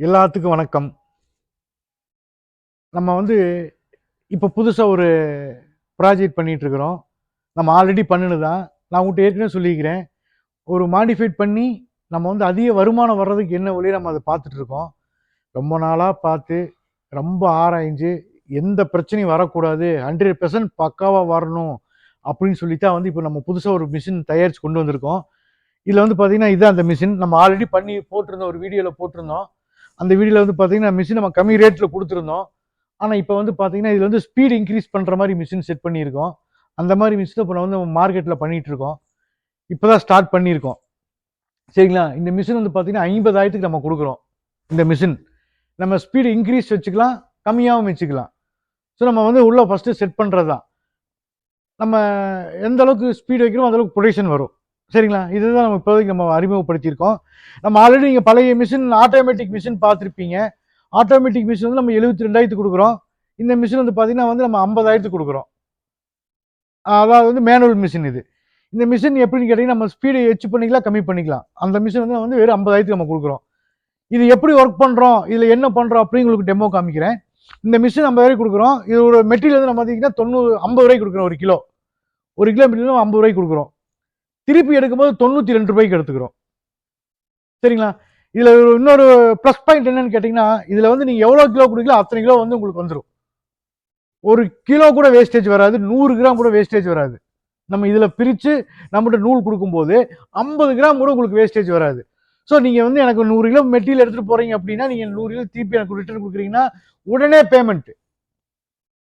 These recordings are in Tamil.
எல்லாத்துக்கும் வணக்கம். நம்ம வந்து இப்போ புதுசாக ஒரு ப்ராஜெக்ட் பண்ணிகிட்ருக்குறோம் நம்ம ஆல்ரெடி பண்ணினது தான் நான் உங்கள்கிட்ட ஏற்கனவே சொல்லிக்கிறேன். ஒரு மாடிஃபைட் பண்ணி நம்ம வந்து அதிக வருமானம் வர்றதுக்கு என்ன வழி நம்ம அதை பார்த்துட்ருக்கோம் ரொம்ப நாளாக பார்த்து ரொம்ப ஆராய்ஞ்சு எந்த பிரச்சனையும் வரக்கூடாது ஹண்ட்ரட் பெர்சன்ட் பக்காவாக வரணும் அப்படின்னு சொல்லி தான் வந்து இப்போ நம்ம புதுசாக ஒரு மிஷின் தயாரித்து கொண்டு வந்திருக்கோம். இதில் வந்து பார்த்தீங்கன்னா இதுதான் அந்த மிஷின் நம்ம ஆல்ரெடி பண்ணி போட்டிருந்தோம் ஒரு வீடியோவில் போட்டிருந்தோம். அந்த வீடியோவில் வந்து பார்த்தீங்கன்னா மிஷின் நம்ம கம்மி ரேட்டில் கொடுத்துருந்தோம். ஆனால் இப்போ வந்து பார்த்தீங்கன்னா இதில் வந்து ஸ்பீடு இன்க்ரீஸ் பண்ணுற மாதிரி மிஷின் செட் பண்ணியிருக்கோம். அந்த மாதிரி மிஷினை இப்போ வந்து நம்ம மார்க்கெட்டில் பண்ணிகிட்டு இருக்கோம் இப்போ தான் ஸ்டார்ட் பண்ணியிருக்கோம். சரிங்களா? இந்த மிஷின் வந்து பார்த்தீங்கன்னா ஐம்பதாயிரத்துக்கு நம்ம கொடுக்குறோம். இந்த மிஷின் நம்ம ஸ்பீடு இன்க்ரீஸ் வச்சுக்கலாம் கம்மியாகவும் வச்சுக்கலாம். ஸோ நம்ம வந்து உள்ளே ஃபஸ்ட்டு செட் பண்ணுறது தான் நம்ம எந்த அளவுக்கு ஸ்பீடு வைக்கிறோம் அந்தளவுக்கு ப்ரொடக்ஷன் வரும். சரிங்களா? இதுதான் நம்ம இப்போதைக்கு நம்ம அறிமுகப்படுத்தியிருக்கோம். நம்ம ஆல்ரெடி நீங்கள் பழைய மிஷின் ஆட்டோமேட்டிக் மிஷின் பார்த்துருப்பீங்க. ஆட்டோமேட்டிக் மிஷின் வந்து நம்ம எழுபத்தி ரெண்டாயிரத்துக்கு கொடுக்குறோம். இந்த மிஷின் வந்து பார்த்தீங்கன்னா வந்து நம்ம ஐம்பதாயிரத்துக்கு கொடுக்குறோம். அதாவது வந்து மேனுவல் மிஷின் இது. இந்த மிஷின் எப்படின்னு கேட்டிங்கன்னா நம்ம ஸ்பீடு எச்சு பண்ணிக்கலாம் கம்மி பண்ணிக்கலாம். அந்த மிஷின் வந்து வந்து வெறும் ஐம்பதாயிரத்துக்கு நம்ம கொடுக்குறோம். இது எப்படி ஒர்க் பண்ணுறோம் இதில் என்ன பண்ணுறோம் அப்படின்னு உங்களுக்கு டெமோ காமிக்கிறேன். இந்த மிஷின் ஐம்பது ரூபாய் கொடுக்குறோம். இது ஒரு மெட்டீரியல் வந்து நம்ம பார்த்தீங்கன்னா தொண்ணூறு ஐம்பது ரூபாய்க்கு கொடுக்குறோம் ஒரு கிலோ. ஒரு கிலோ மெட்டீரியல் ஐம்பது ரூபாய்க்கு கொடுக்குறோம். திருப்பி எடுக்கும்போது தொண்ணூற்றி ரெண்டு ரூபாய்க்கு எடுத்துக்கிறோம். சரிங்களா? இதில் இன்னொரு ப்ளஸ் பாயிண்ட் என்னன்னு கேட்டிங்கன்னா இதில் வந்து நீங்கள் எவ்வளோ கிலோ கொடுக்கீங்களோ அத்தனை கிலோ வந்து உங்களுக்கு வந்துடும் ஒரு கிலோ கூட வேஸ்டேஜ் வராது நூறு கிராம் கூட வேஸ்டேஜ் வராது. நம்ம இதில் பிரித்து நம்மகிட்ட நூல் கொடுக்கும்போது ஐம்பது கிராம் கூட உங்களுக்கு வேஸ்டேஜ் வராது. ஸோ நீங்கள் வந்து எனக்கு நூறு கிலோ மெட்டீரியல் எடுத்துகிட்டு போகிறீங்க அப்படின்னா நீங்கள் நூறு கிலோ திருப்பி எனக்கு ரிட்டர்ன் கொடுக்குறீங்கன்னா உடனே பேமெண்ட்டு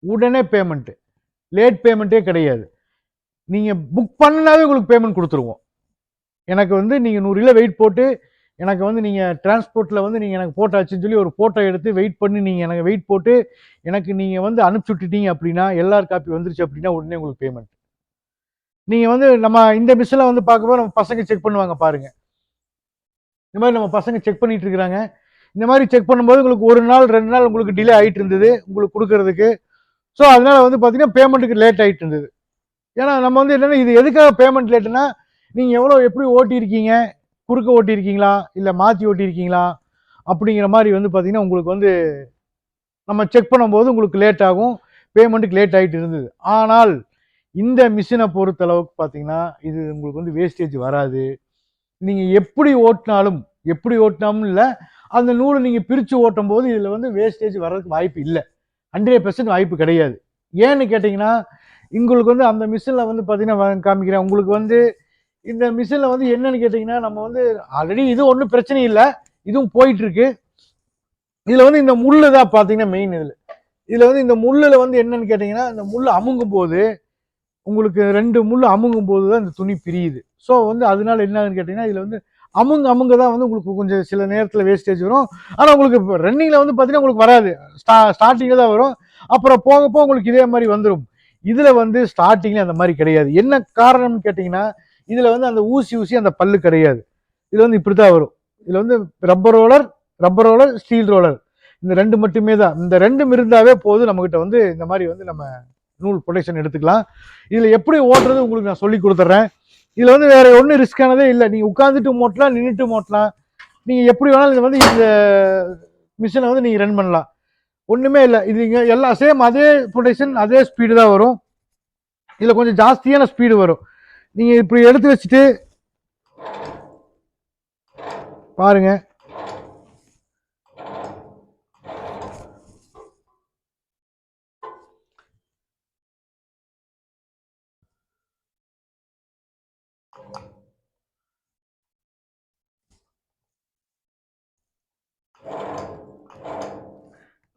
உடனே பேமெண்ட்டு லேட் பேமெண்ட்டே கிடையாது. நீங்கள் புக் பண்ணினாவே உங்களுக்கு பேமெண்ட் கொடுத்துருவோம். எனக்கு வந்து நீங்கள் நூறு கிலோ வெயிட் போட்டு எனக்கு வந்து நீங்கள் டிரான்ஸ்போர்ட்டில் வந்து நீங்கள் எனக்கு ஃபோட்டோ அச்சுன்னு சொல்லி ஒரு ஃபோட்டோ எடுத்து வெயிட் பண்ணி நீங்கள் எனக்கு வெயிட் போட்டு எனக்கு நீங்கள் வந்து அனுப்பிச்சி விட்டுட்டீங்க அப்படின்னா எல்லார் காப்பி வந்துருச்சு அப்படின்னா உடனே உங்களுக்கு பேமெண்ட் நீங்கள் வந்து நம்ம இந்த மிஷினில் வந்து பார்க்கும்போது நம்ம பசங்க செக் பண்ணுவாங்க பாருங்கள் இந்த மாதிரி நம்ம பசங்க செக் பண்ணிட்டு இருக்கிறாங்க. இந்த மாதிரி செக் பண்ணும்போது உங்களுக்கு ஒரு நாள் ரெண்டு நாள் உங்களுக்கு டிலே ஆகிட்டு இருந்தது உங்களுக்கு கொடுக்கறதுக்கு. ஸோ அதனால வந்து பார்த்தீங்கன்னா பேமெண்ட்டுக்கு லேட் ஆகிட்டு இருந்தது. ஏன்னா நம்ம வந்து என்னென்னா இது எதுக்காக பேமெண்ட் லேட்டுனா நீங்கள் எவ்வளோ எப்படி ஓட்டியிருக்கீங்க? குறுக்க ஓட்டியிருக்கீங்களா? இல்லை மாற்றி ஓட்டியிருக்கீங்களா? அப்படிங்கிற மாதிரி வந்து பார்த்தீங்கன்னா உங்களுக்கு வந்து நம்ம செக் பண்ணும்போது உங்களுக்கு லேட் ஆகும். பேமெண்ட்டுக்கு லேட் ஆகிட்டு இருந்தது. ஆனால் இந்த மிஷினை பொறுத்தளவுக்கு பார்த்தீங்கன்னா இது உங்களுக்கு வந்து வேஸ்டேஜ் வராது. நீங்கள் எப்படி ஓட்டினாலும் எப்படி ஓட்டினாலும் இல்லை அந்த நூலை நீங்கள் பிரித்து ஓட்டும் போது இதில் வந்து வேஸ்டேஜ் வர்றதுக்கு வாய்ப்பு இல்லை. ஹண்ட்ரட் பெர்சன்ட் வாய்ப்பு கிடையாது. ஏன்னு கேட்டிங்கன்னா உங்களுக்கு வந்து அந்த மிஷினில் வந்து பார்த்தீங்கன்னா காமிக்கிறேன். உங்களுக்கு வந்து இந்த மிஷினில் வந்து என்னன்னு கேட்டிங்கன்னா நம்ம வந்து ஆல்ரெடி இது ஒன்றும் பிரச்சனை இல்லை. இதுவும் போயிட்டுருக்கு. இதில் வந்து இந்த முள்ளு தான் பார்த்தீங்கன்னா மெயின் இதில். இதில் வந்து இந்த முள்ளில் வந்து என்னன்னு கேட்டிங்கன்னா இந்த முள் அமுங்கும் போது உங்களுக்கு ரெண்டு முள் அமுங்கும் போது தான் இந்த துணி பிரியுது. ஸோ வந்து அதனால என்னன்னு கேட்டிங்கன்னா இதில் வந்து அமுங்க அமுங்க தான் வந்து உங்களுக்கு கொஞ்சம் சில நேரத்தில் வேஸ்டேஜ் வரும். ஆனால் உங்களுக்கு இப்போ ரன்னிங்கில் வந்து பார்த்தீங்கன்னா உங்களுக்கு வராது. ஸ்டா ஸ்டார்டிங்கில் தான் வரும். அப்புறம் போக போக உங்களுக்கு இதே மாதிரி வந்துடும் இதில் வந்து ஸ்டார்டிங்கில் அந்த மாதிரி கிடையாது. என்ன காரணம்னு கேட்டிங்கன்னா இதில் வந்து அந்த ஊசி ஊசி அந்த பல்லு கிடையாது. இது வந்து இப்படி தான் வரும். இதில் வந்து rubber roller rubber roller steel roller இந்த ரெண்டு மட்டுமே தான். இந்த ரெண்டும் இருந்தாவே போதும் நம்மக்கிட்ட வந்து இந்த மாதிரி வந்து நம்ம நூல் ப்ரொடெக்ஷன் எடுத்துக்கலாம். இதில் எப்படி ஓட்டுறது உங்களுக்கு நான் சொல்லி கொடுத்துட்றேன் இதில் வந்து வேறு ஒன்றும் ரிஸ்க்கானதே இல்லை. நீங்கள் உட்காந்துட்டு மோட்டலாம் நின்றுட்டு ஓட்டலாம். நீங்கள் எப்படி வேணாலும் இது வந்து இந்த மிஷினை வந்து நீங்கள் ரன் பண்ணலாம். ஒன்றுமே இல்லை. இது இங்கே எல்லாம் சேம் அதே ப்ரொடெக்ஷன் அதே ஸ்பீடு தான் வரும். இதில் கொஞ்சம் ஜாஸ்தியான ஸ்பீடு வரும். நீங்கள் இப்படி எடுத்து வச்சுட்டு பாருங்க.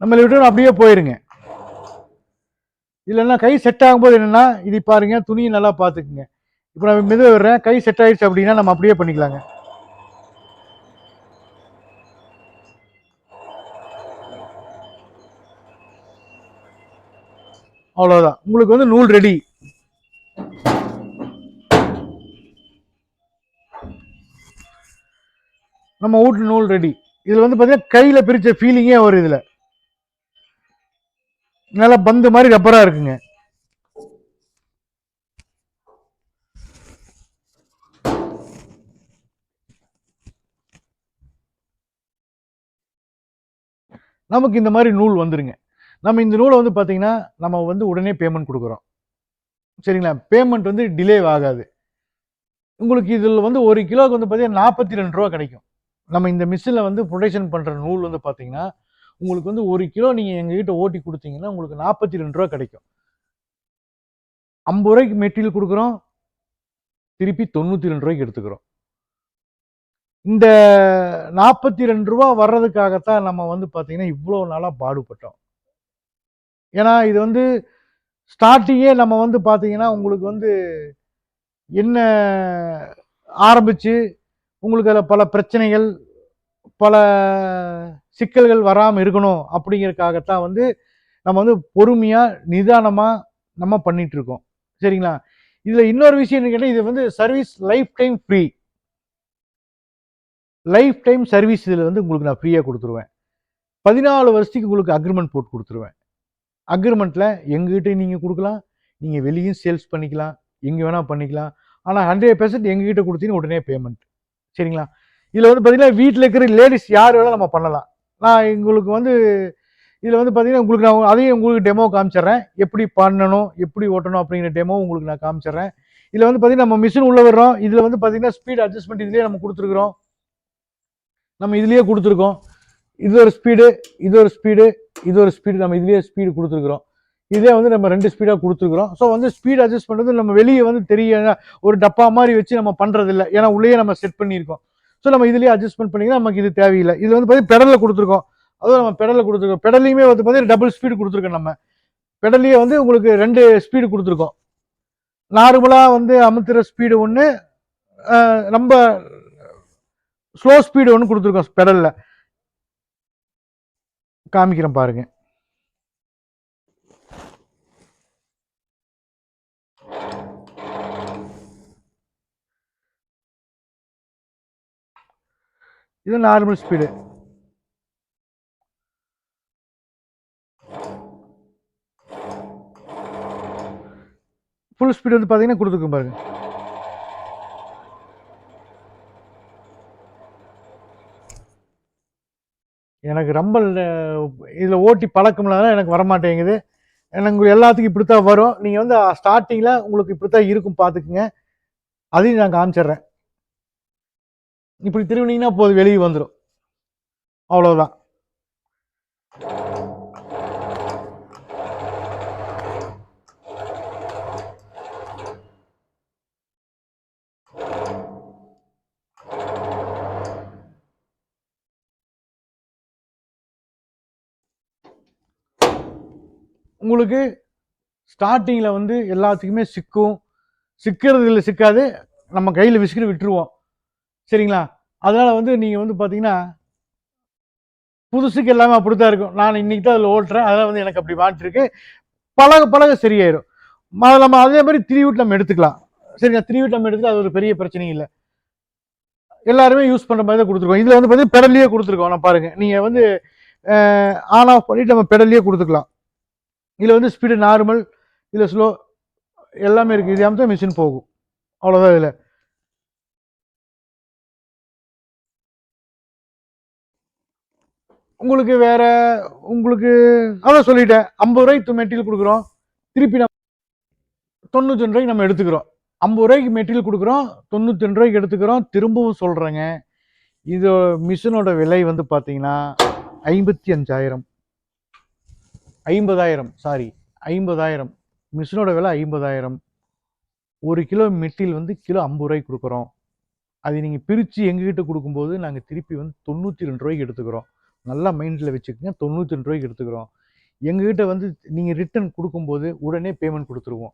நம்மளை விட்டு அப்படியே போயிருங்க. இல்லைன்னா கை செட் ஆகும்போது என்னென்னா இது பாருங்க துணியை நல்லா பார்த்துக்குங்க. இப்போ நான் மெதுவாக விடுறேன். கை செட் ஆயிடுச்சு அப்படின்னா நம்ம அப்படியே பண்ணிக்கலாங்க. அவ்வளோதான் உங்களுக்கு வந்து நூல் ரெடி நம்ம வீட்டு நூல் ரெடி இதில் வந்து பார்த்தீங்கன்னா கையில் பிரித்த ஃபீலிங்கே வரும் இதில். நல்லா பந்து மாதிரி ரப்பராக இருக்குங்க. நமக்கு இந்த மாதிரி நூல் வந்துருங்க. நம்ம இந்த நூலை வந்து பார்த்தீங்கன்னா நம்ம வந்து உடனே பேமெண்ட் கொடுக்குறோம். சரிங்களா? பேமெண்ட் வந்து டிலே ஆகாது. உங்களுக்கு இதில் வந்து ஒரு கிலோவுக்கு வந்து பார்த்தீங்கன்னா நாற்பத்தி ரெண்டு ரூபா கிடைக்கும். நம்ம இந்த மிஷினில் வந்து ப்ரொடக்ஷன் பண்ணுற நூல் வந்து பார்த்தீங்கன்னா உங்களுக்கு வந்து ஒரு கிலோ நீங்கள் எங்ககிட்ட ஓட்டி கொடுத்தீங்கன்னா உங்களுக்கு நாற்பத்தி ரெண்டு ரூபா கிடைக்கும். ஐம்பது ரூபாய்க்கு மெட்டீரியல் கொடுக்குறோம். திருப்பி தொண்ணூற்றி ரெண்டு ரூபாய்க்கு எடுத்துக்கிறோம். இந்த நாற்பத்தி ரெண்டு ரூபா வர்றதுக்காகத்தான் நம்ம வந்து பார்த்தீங்கன்னா இவ்வளோ நாளாக பாடுபட்டோம். ஏன்னா இது வந்து ஸ்டார்டிங்கே நம்ம வந்து பார்த்தீங்கன்னா உங்களுக்கு வந்து என்ன ஆரம்பித்து உங்களுக்கு அதில் பல பிரச்சனைகள் பல சிக்கல்கள் வராமல் இருக்கணும் அப்படிங்கிறதுக்காகத்தான் வந்து நம்ம வந்து பொறுமையாக நிதானமாக நம்ம பண்ணிகிட்ருக்கோம் சரிங்களா? இதில் இன்னொரு விஷயம் என்ன கேட்டால் இது வந்து service life time free life time service இதில் வந்து உங்களுக்கு நான் ஃப்ரீயாக கொடுத்துருவேன். பதினாலு வருஷத்துக்கு உங்களுக்கு அக்ரிமெண்ட் போட்டு கொடுத்துருவேன். அக்ரிமெண்ட்டில் எங்ககிட்ட நீங்கள் கொடுக்கலாம். நீங்கள் வெளியும் சேல்ஸ் பண்ணிக்கலாம். எங்கே வேணால் பண்ணிக்கலாம். ஆனால் ஹண்ட்ரட் பெர்சன்ட் எங்ககிட்ட கொடுத்தீங்கன்னா உடனே பேமெண்ட் சரிங்களா? இதில் வந்து பார்த்தீங்கன்னா வீட்டில் இருக்கிற லேடிஸ் யார் வேணால் நம்ம பண்ணலாம். நான் எங்களுக்கு வந்து இதில் வந்து பார்த்தீங்கன்னா உங்களுக்கு நான் அதையும் உங்களுக்கு டெமோ காமிச்சிடுறேன். எப்படி பண்ணணும் எப்படி ஓட்டணும் அப்படிங்கிற டெமோ உங்களுக்கு நான் காமிச்சிடுறேன். இதில் வந்து பார்த்தீங்கன்னா நம்ம மிஷின் உள்ளே வர்றோம். இதில் வந்து பார்த்தீங்கன்னா ஸ்பீட் அட்ஜஸ்ட்மெண்ட் இதுலேயே நம்ம கொடுத்துருக்குறோம். நம்ம இதுலேயே கொடுத்துருக்கோம். இது ஒரு ஸ்பீடு இது ஒரு ஸ்பீடு இது ஒரு ஸ்பீடு நம்ம இதுலேயே ஸ்பீடு கொடுத்துருக்குறோம். இதே வந்து நம்ம ரெண்டு ஸ்பீடாக கொடுத்துருக்குறோம். ஸோ வந்து ஸ்பீட் அட்ஜஸ்ட் பண்ணுறது நம்ம வெளியே வந்து தெரிய ஒரு டப்பா மாதிரி வச்சு நம்ம பண்ணுறது இல்லை ஏன்னா உள்ளேயே நம்ம செட் பண்ணியிருக்கோம். ஸோ நம்ம இதுலேயே அட்ஜஸ்ட்மெண்ட் பண்ணிங்கன்னா நமக்கு இது தேவையில்லை. இது வந்து பார்த்தீங்கன்னா பெடலில் கொடுத்துருக்கோம். அதுவும் நம்ம பெடலில் கொடுத்துருக்கோம். பெடலையுமே வந்து பார்த்தீங்கன்னா டபுள் ஸ்பீடு கொடுத்துருக்கோம் நம்ம. பெடலையே வந்து உங்களுக்கு ரெண்டு ஸ்பீடு கொடுத்துருக்கோம். நார்மலாக வந்து அமுத்துற ஸ்பீடு ஒன்று ரொம்ப ஸ்லோ ஸ்பீடு ஒன்று கொடுத்துருக்கோம் பெடலில் காமிக்கிறேன் பாருங்க. இது நார்மல் ஸ்பீடு ஃபுல் ஸ்பீடு வந்து பார்த்தீங்கன்னா கொடுத்துருக்கோம் பாருங்க. எனக்கு ரொம்ப இதில் ஓட்டி பழக்கம்னால எனக்கு வரமாட்டேங்குது. எனக்கு எல்லாத்துக்கும் இப்படி தான் வரும். நீங்கள் வந்து ஸ்டார்டிங்கில் உங்களுக்கு இப்படி தான் இருக்கும் பார்த்துக்குங்க அதையும் நான் காமிச்சிடுறேன். இப்படி திரும்பினீங்கன்னா போதும் வெளியே வந்துடும் அவ்வளோதான் உங்களுக்கு ஸ்டார்டிங்கில் வந்து எல்லாத்துக்குமே சிக்கும். சிக்கிறது இல்லை சிக்காது. நம்ம கையில் விசிக்கிட்டு விட்டுருவோம். சரிங்களா? அதனால் வந்து நீங்கள் வந்து பார்த்தீங்கன்னா புதுசுக்கு எல்லாமே அப்படி தான் இருக்கும். நான் இன்னைக்கு தான் அதில் ஓட்டுறேன். அதெல்லாம் வந்து எனக்கு அப்படி மாட்டிருக்கு பழக பழக சரியாயிடும் அதை நம்ம அதே மாதிரி த்ரீ வீட் நம்ம எடுத்துக்கலாம். சரிங்களா? த்ரீ வீட் நம்ம எடுத்துக்கலாம் அது ஒரு பெரிய பிரச்சனையும் இல்லை. எல்லாருமே யூஸ் பண்ணுற மாதிரி தான் கொடுத்துருக்கோம். இதில் வந்து பார்த்தீங்கன்னா பெடல்லையே கொடுத்துருக்கோம். நான் பாருங்கள் நீங்கள் வந்து ஆன் ஆஃப் பண்ணிவிட்டு நம்ம பெடல்லையே கொடுத்துக்கலாம். இதில் வந்து ஸ்பீடு நார்மல் இதில் ஸ்லோ எல்லாமே இருக்குது இது தான் மிஷின் போகும். அவ்வளோதான் இதில். உங்களுக்கு வேற உங்களுக்கு அதான் சொல்லிட்டேன். ஐம்பது ரூபாய்க்கு மெட்டீரியல் கொடுக்குறோம். திருப்பி நம்ம தொண்ணூற்றி ரூபாய்க்கு நம்ம எடுத்துக்கிறோம். ஐம்பது ரூபாய்க்கு மெட்டீரியல் கொடுக்குறோம். தொண்ணூற்றி ரெண்டு ரூபாய்க்கு எடுத்துக்கிறோம். திரும்பவும் சொல்கிறேங்க இது மிஷினோட விலை வந்து பார்த்தீங்கன்னா ஐம்பத்தி அஞ்சாயிரம். ஐம்பதாயிரம் சாரி ஐம்பதாயிரம். மிஷினோட விலை ஐம்பதாயிரம். ஒரு கிலோ மெட்டீரியல் வந்து கிலோ ஐம்பது ரூபாய்க்கு கொடுக்குறோம். அதை நீங்கள் பிரித்து எங்ககிட்ட கொடுக்கும்போது நாங்கள் திருப்பி வந்து தொண்ணூற்றி ரெண்டு ரூபாய்க்கு எடுத்துக்கிறோம். நல்லா மைண்டில் வச்சுக்கோங்க தொண்ணூற்றி ரெண்டு ரூபாய்க்கு எடுத்துக்கிறோம். எங்ககிட்ட வந்து நீங்கள் ரிட்டர்ன் கொடுக்கும்போது உடனே பேமெண்ட் கொடுத்துருவோம்.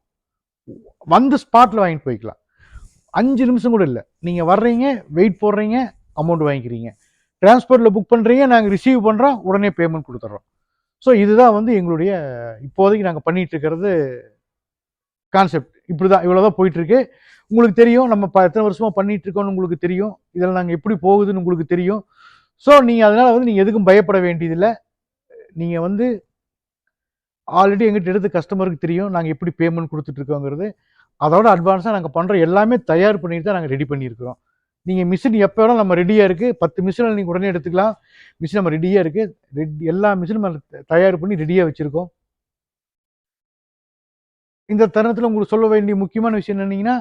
வந்து ஸ்பாட்டில் வாங்கிட்டு போய்க்கலாம். அஞ்சு நிமிஷம் கூட இல்லை. நீங்கள் வர்றீங்க வெயிட் போடுறீங்க அமௌண்ட் வாங்கிக்கிறீங்க. டிரான்ஸ்போர்ட்டில் புக் பண்ணுறீங்க நாங்கள் ரிசீவ் பண்ணுறோம் உடனே பேமெண்ட் கொடுத்துட்றோம் ஸோ இதுதான் வந்து எங்களுடைய இப்போதைக்கு நாங்கள் பண்ணிகிட்டு இருக்கிறது கான்செப்ட் இப்படி தான் இவ்வளோ தான் போயிட்டுருக்கு. உங்களுக்கு தெரியும் நம்ம ப எத்தனை வருஷமாக பண்ணிகிட்டு இருக்கோம்னு உங்களுக்கு தெரியும். இதில் நாங்கள் எப்படி போகுதுன்னு உங்களுக்கு தெரியும். ஸோ நீங்கள் அதனால் வந்து நீங்கள் எதுக்கும் பயப்பட வேண்டியதில்லை. நீங்கள் வந்து ஆல்ரெடி எங்கிட்ட எடுத்து கஸ்டமருக்கு தெரியும் நாங்கள் எப்படி பேமெண்ட் கொடுத்துட்ருக்கோங்கிறது அதோட அட்வான்ஸாக நாங்கள் பண்ணுற எல்லாமே தயார் பண்ணிட்டு தான் நாங்கள் ரெடி பண்ணியிருக்கிறோம். நீங்கள் மிஷின் எப்போ வேணாலும் நம்ம ரெடியாக இருக்குது பத்து மிஷினில் நீங்கள் உடனே எடுத்துக்கலாம். மிஷின் நம்ம ரெடியாக இருக்குது ரெடி எல்லா மிஷினும் நம்ம தயார் பண்ணி ரெடியாக வச்சுருக்கோம். இந்த தருணத்தில் உங்களுக்கு சொல்ல வேண்டிய முக்கியமான விஷயம் என்னன்னீங்கன்னா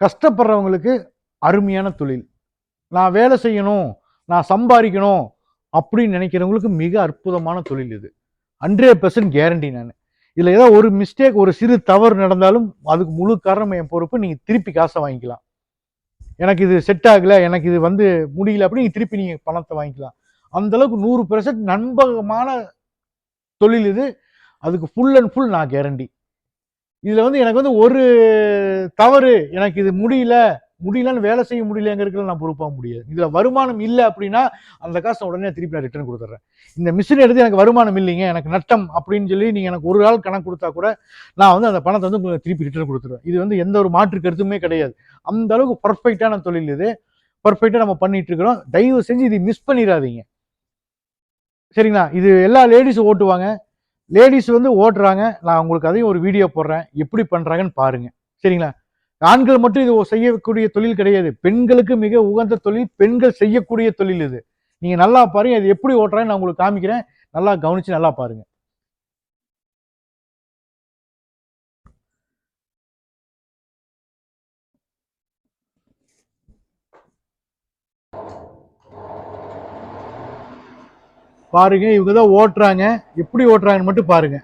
கஷ்டப்படுறவங்களுக்கு அருமையான தொழில். நான் வேலை செய்யணும் நான் சம்பாதிக்கணும் அப்படின்னு நினைக்கிறவங்களுக்கு மிக அற்புதமான தொழில் இது. ஹண்ட்ரட் பெர்சன்ட் கேரண்டி நான். இதில் ஏதோ ஒரு மிஸ்டேக் ஒரு சிறு தவறு நடந்தாலும் அதுக்கு முழு காரணம் என் பொறுப்பு. நீங்கள் திருப்பி காசை வாங்கிக்கலாம். எனக்கு இது செட் ஆகலை எனக்கு இது வந்து முடியல அப்படின்னு நீங்கள் திருப்பி நீங்கள் பணத்தை வாங்கிக்கலாம். அந்தளவுக்கு நூறு பெர்சன்ட் நண்பகமான தொழில் இது. அதுக்கு ஃபுல் அண்ட் ஃபுல் நான் கேரண்டி இதில் வந்து எனக்கு வந்து ஒரு தவறு எனக்கு இது முடியல முடியலன்னு வேலை செய்ய முடியலங்கிறதுக்கு நான் பொறுப்பாக முடியாது. இதில் வருமானம் இல்லை அப்படின்னா அந்த காசை உடனே திருப்பி நான் ரிட்டர்ன் கொடுத்துட்றேன் இந்த மிஷின் எடுத்து எனக்கு வருமானம் இல்லைங்க எனக்கு நட்டம் அப்படின்னு சொல்லி நீங்கள் எனக்கு ஒரு நாள் கணக்கு கொடுத்தா கூட நான் வந்து அந்த பணத்தை வந்து உங்களுக்கு திருப்பி ரிட்டர்ன் கொடுத்துருவேன். இது வந்து எந்த ஒரு மாற்று கருத்துமே கிடையாது. அந்த அளவுக்கு பர்ஃபெக்டான தொழில் இது. பர்ஃபெக்டாக நம்ம பண்ணிட்டு இருக்கிறோம். தயவு செஞ்சு இது மிஸ் பண்ணிடாதீங்க. சரிங்களா? இது எல்லா லேடிஸும் ஓட்டுவாங்க. லேடிஸ் வந்து ஓட்டுறாங்க. நான் உங்களுக்கு அதையும் ஒரு வீடியோ போடுறேன். எப்படி பண்ணுறாங்கன்னு பாருங்கள் சரிங்களா? ஆண்கள் மட்டும் இது செய்யக்கூடிய தொழில் கிடையாது. பெண்களுக்கு மிக உகந்த தொழில் பெண்கள் செய்யக்கூடிய தொழில் இது. நீங்க நல்லா பாருங்க இது எப்படி ஓட்டுறாங்கன்னு நான் உங்களுக்கு காமிக்கிறேன். நல்லா கவனிச்சு நல்லா பாருங்க. பாருங்க இவங்க தான் ஓட்டுறாங்க. எப்படி ஓட்டுறாங்கன்னு மட்டும் பாருங்க.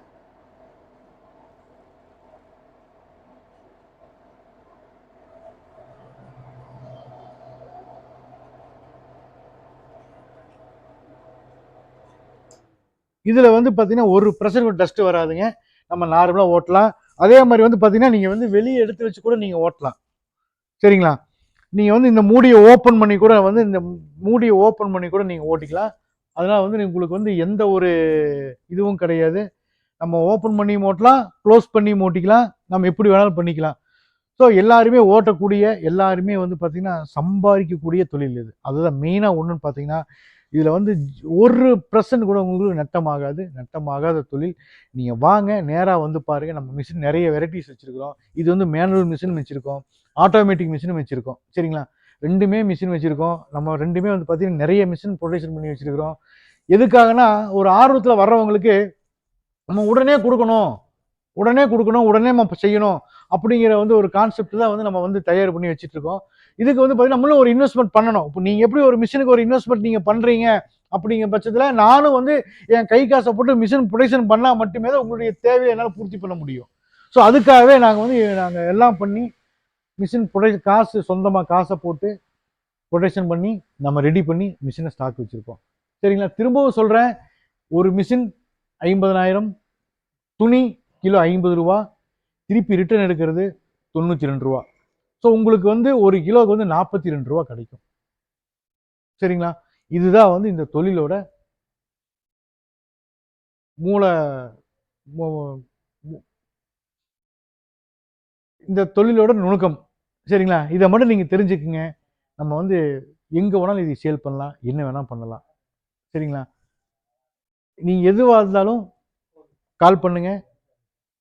இதில் வந்து பார்த்தீங்கன்னா ஒரு ப்ரெஷர் டஸ்ட் வராதுங்க. நம்ம நார்மலாக ஓட்டலாம். அதே மாதிரி வந்து பார்த்தீங்கன்னா நீங்கள் வந்து வெளியே எடுத்து வச்சு கூட நீங்கள் ஓட்டலாம். சரிங்களா? நீங்கள் வந்து இந்த மூடியை ஓப்பன் பண்ணி கூட வந்து இந்த மூடியை ஓப்பன் பண்ணி கூட நீங்கள் ஓட்டிக்கலாம். அதனால் வந்து உங்களுக்கு வந்து எந்த ஒரு இதுவும் கிடையாது. நம்ம ஓப்பன் பண்ணி ஓட்டலாம் க்ளோஸ் பண்ணி ஓட்டிக்கலாம். நம்ம எப்படி வேணாலும் பண்ணிக்கலாம். ஸோ எல்லாருமே ஓட்டக்கூடிய எல்லாருமே வந்து பார்த்திங்கன்னா சம்பாதிக்கக்கூடிய தொழில் இது. அதுதான் மெயினாக ஒன்றுன்னு பார்த்தீங்கன்னா இதில் வந்து ஒரு பர்சன்ட் கூட உங்களுக்கு நட்டமாகாது. நட்டமாகாத தொழில் நீங்கள் வாங்க நேராக வந்து பாருங்கள் நம்ம மிஷின் நிறைய வெரைட்டிஸ் வச்சுருக்கிறோம். இது வந்து மேனுவல் மிஷின் வச்சுருக்கோம். ஆட்டோமேட்டிக் மிஷினும் வச்சுருக்கோம். சரிங்களா? ரெண்டுமே மிஷின் வச்சுருக்கோம். நம்ம ரெண்டுமே வந்து பார்த்தீங்கன்னா நிறைய மிஷின் ப்ரொடக்ஷன் பண்ணி வச்சுருக்கிறோம். எதுக்காகனா ஒரு ஆர்வத்தில் வர்றவங்களுக்கு நம்ம உடனே கொடுக்கணும். உடனே கொடுக்கணும். உடனே நம்ம செய்யணும். அப்படிங்கிற வந்து ஒரு கான்செப்ட் தான் வந்து நம்ம வந்து தயார் பண்ணி வச்சுட்டு இருக்கோம். இதுக்கு வந்து பார்த்தீங்கன்னா நம்மளும் ஒரு இன்வெஸ்ட்மெண்ட் பண்ணணும். இப்போ நீங்கள் எப்படி ஒரு மிஷினுக்கு ஒரு இன்வெஸ்ட்மெண்ட் நீங்கள் பண்ணுறீங்க அப்படிங்கிற பட்சத்தில் நானும் வந்து என் கை காசை போட்டு மிஷின் ப்ரொடக்ஷன் பண்ணால் மட்டுமே தான் உங்களுடைய தேவையை என்னால் பூர்த்தி பண்ண முடியும். ஸோ அதுக்காகவே நாங்கள் வந்து நாங்கள் எல்லாம் பண்ணி மிஷின் ப்ரொடக்ஷன் காசு சொந்தமாக காசை போட்டு ப்ரொடக்ஷன் பண்ணி நம்ம ரெடி பண்ணி மிஷினை ஸ்டாக் வச்சுருக்கோம். சரிங்களா? திரும்பவும் சொல்கிறேன் ஒரு மிஷின் ஐம்பதனாயிரம் துணி கிலோ ஐம்பது ரூபா திருப்பி ரிட்டர்ன் எடுக்கிறது தொண்ணூற்றி ரெண்டு ரூபா. ஸோ உங்களுக்கு வந்து ஒரு கிலோவுக்கு வந்து நாற்பத்தி ரெண்டு ரூபா கிடைக்கும். சரிங்களா? இதுதான் வந்து இந்த தொழிலோட மூல இந்த தொழிலோட நுணுக்கம். சரிங்களா? இதை மட்டும் நீங்கள் தெரிஞ்சுக்குங்க. நம்ம வந்து எங்கே வேணாலும் இதை சேல் பண்ணலாம் என்ன வேணால் பண்ணலாம். சரிங்களா? நீங்கள் எதுவாக இருந்தாலும் கால் பண்ணுங்கள்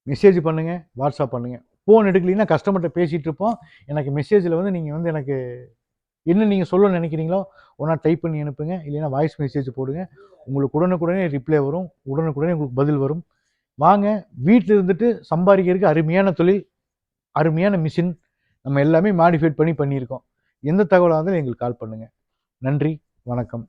மெசேஜ் பண்ணுங்கள் வாட்ஸ்அப் பண்ணுங்கள் ஃபோன் எடுக்கலைன்னா கஸ்டமர்கிட்ட பேசிகிட்டு இருப்போம். எனக்கு மெசேஜில் வந்து நீங்கள் வந்து எனக்கு என்ன நீங்கள் சொல்ல நினைக்கிறீங்களோ ஒன்றா டைப் பண்ணி அனுப்புங்க. இல்லைன்னா வாய்ஸ் மெசேஜ் போடுங்க. உங்களுக்கு உடனுக்குடனே ரிப்ளை வரும். உடனுக்குடனே உங்களுக்கு பதில் வரும். வாங்க வீட்டில் இருந்துட்டு சம்பாதிக்கிறதுக்கு அருமையான தொழில் அருமையான மிஷின் நம்ம எல்லாமே மாடிஃபைட் பண்ணி பண்ணியிருக்கோம். எந்த தகவலாக இருந்தாலும் எங்களுக்கு கால் பண்ணுங்கள் நன்றி வணக்கம்.